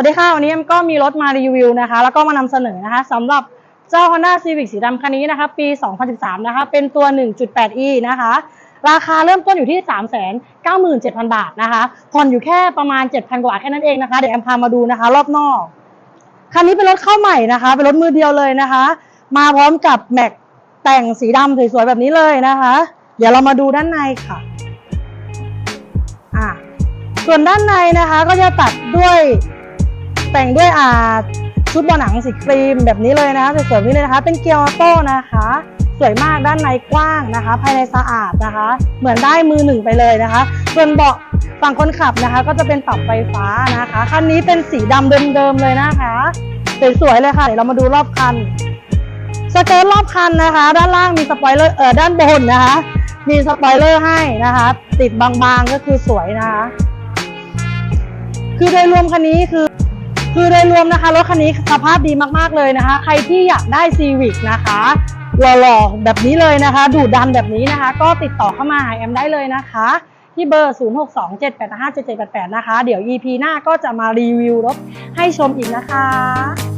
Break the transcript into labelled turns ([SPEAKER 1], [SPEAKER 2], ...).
[SPEAKER 1] วัสดีค่ะ วันนี้เอ็มก็มีรถมารีวิวนะคะ แล้วก็มานำเสนอนะคะสำหรับเจ้า Honda Civic สีดำคันนี้นะคะ ปี 2013 นะคะ เป็นตัว 1.8e นะคะ ราคาเริ่มต้นอยู่ที่ 397,000 บาทนะคะ ผ่อนอยู่แค่ประมาณ 7,000 กว่าบาทแค่นั้นเองนะคะ เดี๋ยวแอมพามาดูนะคะ รอบนอก คันนี้เป็นรถเข้าใหม่นะคะ เป็นรถมือเดียวเลยนะคะ มาพร้อมกับแม็กแต่งสีดำสวยๆแบบนี้เลยนะคะ เดี๋ยวเรามาดูด้านในค่ะอะส่วนด้านในนะคะก็จะตัดด้วย แต่งด้วยอ่าชุดบอหนังสีครีมแบบนี้เลยนะคะสวยๆนี้เลยนะคะ เป็นเกียร์ออโต้นะคะ สวยมากด้านในกว้างนะคะ ภายในสะอาดนะคะ เหมือนได้มือหนึ่งไปเลยนะคะ ส่วนเบาะฝั่งคนขับนะคะ ก็จะเป็นปรับไฟฟ้านะคะคันนี้เป็นสีดำเดิมๆเลยนะคะสวยๆเลยค่ะเดี๋ยวเรามาดูรอบคันสเกิร์ตรอบคันนะคะ ด้านล่างมีสปอยเลอร์เอ่อด้านบนนะคะ มีสปอยเลอร์ให้นะคะ ติดบางๆก็คือสวยนะคะ คือโดยรวมคันนี้คือ คือโดยรวมนะคะรถคันนี้สภาพดีมากๆเลยนะคะ ใครที่อยากได้ซีวิกนะคะหล่อๆแบบนี้เลยนะคะ ดูดันแบบนี้นะคะ ก็ติดต่อเข้ามาหาแอมได้เลยนะคะ ที่เบอร์ 0627857788 นะคะ เดี๋ยว EP หน้าก็จะมารีวิวรถให้ชมอีกนะคะ